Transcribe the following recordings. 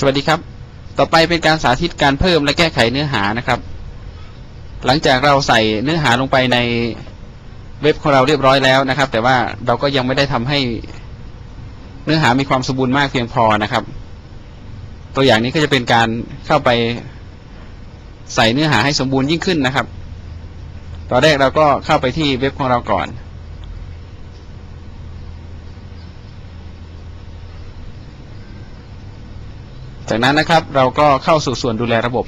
สวัสดีครับ ต่อไปเป็นการสาธิตการเพิ่มและแก้ไขเนื้อหานะครับ หลังจากเราใส่เนื้อหาลงไปในเว็บของเราเรียบร้อยแล้วนะครับ แต่ว่าเราก็ยังไม่ได้ทำให้เนื้อหามีความสมบูรณ์มากเพียงพอนะครับ ตัวอย่างนี้ก็จะเป็นการเข้าไปใส่เนื้อหาให้สมบูรณ์ยิ่งขึ้นนะครับ ตอนแรกเราก็เข้าไปที่เว็บของเราก่อน จากนั้นนะครับเราก็เข้าสู่ส่วนดูแลระบบ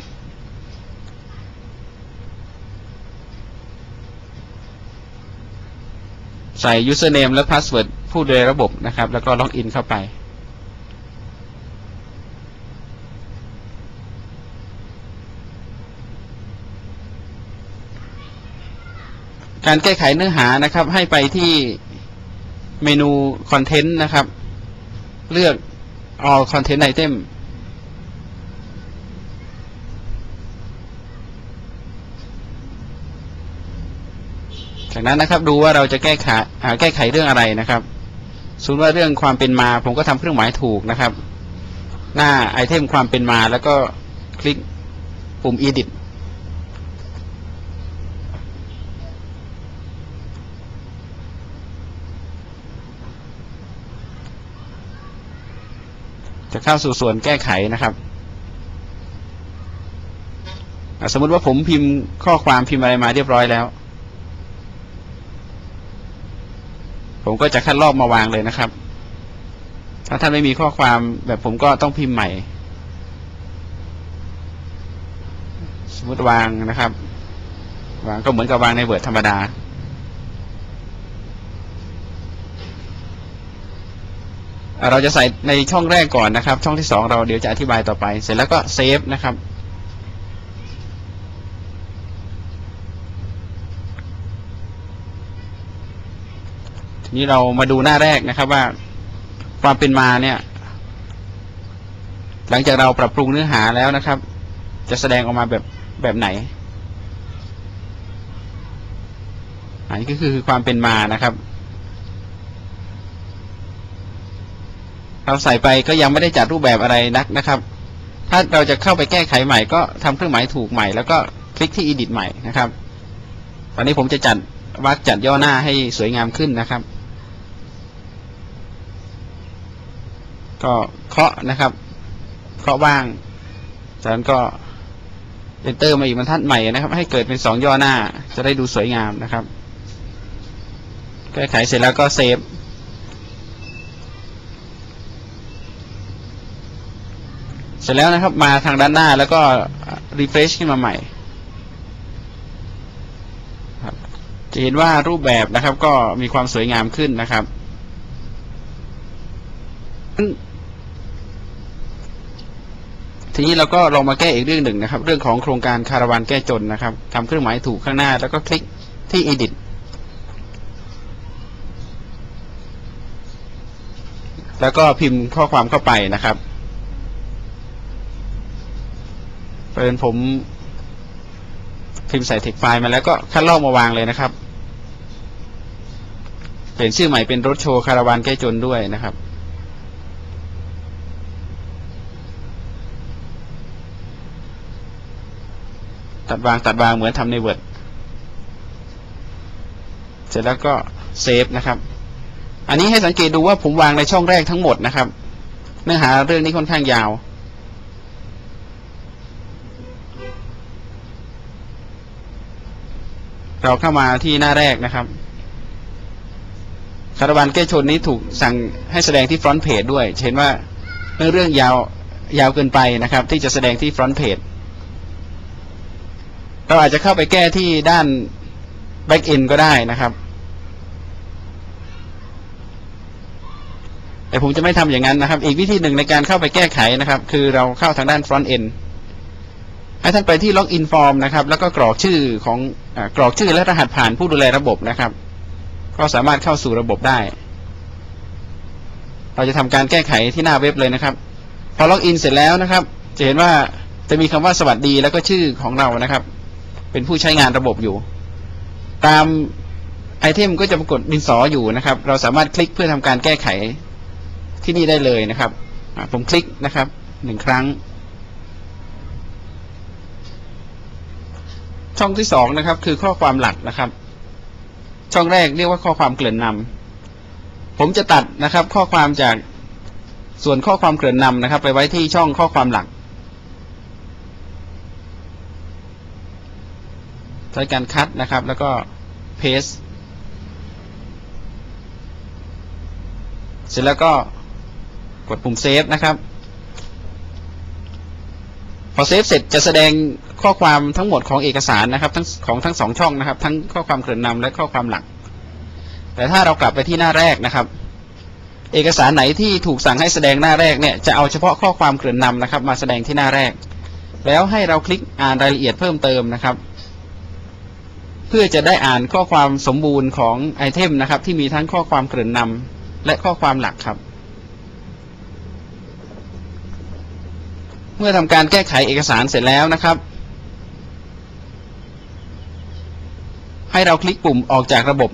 ใส่ username และ password ผู้ดูแลระบบนะครับ แล้วก็ล็อกอินเข้าไป การแก้ไขเนื้อหานะครับ ให้ไปที่เมนู Content นะครับ เลือก all content item จากนั้นนะครับดูว่าเราจะแก้ไขแก้ไขเรื่องอะไรนะครับสมมติว่าเรื่องความเป็นมาผมก็ทำเครื่องหมายถูกนะครับ หน้าไอเทมความเป็นมาแล้วก็คลิกปุ่ม edit จะเข้าสู่ส่วนแก้ไขนะครับ สมมติว่าผมพิมพ์ข้อความพิมพ์อะไรมาเรียบร้อยแล้ว ผมก็จะคัดลอกมาวางเลยนะครับ ถ้าท่านไม่มีข้อความแบบผมก็ต้องพิมพ์ใหม่ สมมติวางนะครับ วางก็เหมือนกับวางในเวิร์ดธรรมดา เราจะใส่ในช่องแรกก่อนนะครับ ช่องที่สองเราเดี๋ยวจะอธิบายต่อไป เสร็จแล้วก็เซฟนะครับ นี้เรามาดูหน้าแรกนะครับว่าความเป็นมาเนี่ย หลังจากเราปรับปรุงเนื้อหาแล้วนะครับ จะแสดงออกมาแบบแบบไหนอันนี้ก็คือความเป็นมานะครับ เราใส่ไปก็ยังไม่ได้จัดรูปแบบอะไรนักนะครับ ถ้าเราจะเข้าไปแก้ไขใหม่ก็ทำเครื่องหมายถูกใหม่แล้วก็คลิกที่ edit ใหม่นะครับ ตอนนี้ผมจะจัดวักจัดย่อหน้าให้สวยงามขึ้นนะครับ ก็เคาะนะครับเคาะว่างจากนั้นก็ enter มาอีกบรรทัดใหม่นะครับ ให้เกิดเป็นสองย่อหน้า จะได้ดูสวยงามนะครับแก้ไขเสร็จแล้วก็เซฟเสร็จแล้วนะครับมาทางด้านหน้าแล้วก็ refresh ขึ้นมาใหม่จะเห็นว่ารูปแบบนะครับก็มีความสวยงามขึ้นนะครับ ทีนี้เราก็ลองมาแก้อีกเรื่องหนึ่งนะครับ เรื่องของโครงการคาราวานแก้จนนะครับทำเครื่องหมายถูกข้างหน้า แล้วก็คลิกที่ edit แล้วก็พิมพ์ข้อความเข้าไปนะครับเป็นผมพิมพ์ใส่เทคไฟล์มาแล้วก็คัดลอกมาวางเลยนะครับ เปลี่ยนชื่อใหม่เป็นรถโชว์คาราวานแก้จนด้วยนะครับ ตัดวางตัดวางเหมือนทำใน Word เสร็จแล้วก็เซฟนะครับ อันนี้ให้สังเกตดูว่าผมวางในช่องแรกทั้งหมดนะครับ เนื้อหาเรื่องนี้ค่อนข้างยาว เราเข้ามาที่หน้าแรกนะครับ คาราวานแก้ชนนี้ถูกสั่งให้แสดงที่ฟรอนต์เพจด้วย เห็นว่าเรื่องยาวยาวเกินไปนะครับ ที่จะแสดงที่ฟรอนต์เพจ เราอาจจะเข้าไปแก้ที่ด้าน back end ก็ได้นะครับแต่ผมจะไม่ทำอย่างนั้นนะครับ อีกวิธีหนึ่งในการเข้าไปแก้ไขนะครับ คือเราเข้าทางด้าน front end ให้ท่านไปที่ login form นะครับ แล้วก็กรอกชื่อของอกรอกชื่อและรหัสผ่านผู้ดูแลระบบนะครับ ก็สามารถเข้าสู่ระบบได้ เราจะทำการแก้ไขที่หน้าเว็บเลยนะครับ พอล็อกอินเสร็จแล้วนะครับ จะเห็นว่าจะมีคำว่าสวัสดีแล้วก็ชื่อของเรานะครับ เป็นผู้ใช้งานระบบอยู่ ตามไอเทมก็จะปรากฏดินสออยู่นะครับ เราสามารถคลิกเพื่อทำการแก้ไขที่นี่ได้เลยนะครับผมคลิกนะครับหนึ่งครั้ง ช่องที่สองนะครับ คือข้อความหลักนะครับ ช่องแรกเรียกว่าข้อความเกลื่อนนำผมจะตัดนะครับ ข้อความจากส่วนข้อความเกลื่อนนำนะครับ ไปไว้ที่ช่องข้อความหลัก ใช้การคัดนะครับ แล้วก็เพสเสร็จแล้วก็กดปุ่มเซฟนะครับ พอเซฟเสร็จจะแสดงข้อความทั้งหมดของเอกสารนะครับทั้งของทั้งสองช่องนะครับ ทั้งข้อความเกริ่นนำและข้อความหลัก แต่ถ้าเรากลับไปที่หน้าแรกนะครับ เอกสารไหนที่ถูกสั่งให้แสดงหน้าแรกเนี่ยจะเอาเฉพาะข้อความเกริ่นนำนะครับ มาแสดงที่หน้าแรก แล้วให้เราคลิกอ่านรายละเอียดเพิ่มเติมนะครับ เพื่อจะได้อ่านข้อความสมบูรณ์ของไอเทมนะครับ ที่มีทั้งข้อความเกริ่นนำและข้อความหลักครับ เมื่อทำการแก้ไขเอกสารเสร็จแล้วนะครับ ให้เราคลิกปุ่มออกจากระบบ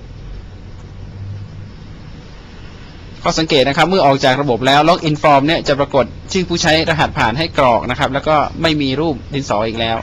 ก็สังเกตนะครับ เมื่อออกจากระบบแล้วล็อกอินฟอร์มเนี่ยจะปรากฏชื่อผู้ใช้รหัสผ่านให้กรอกนะครับ แล้วก็ไม่มีรูปดินสออีกแล้ว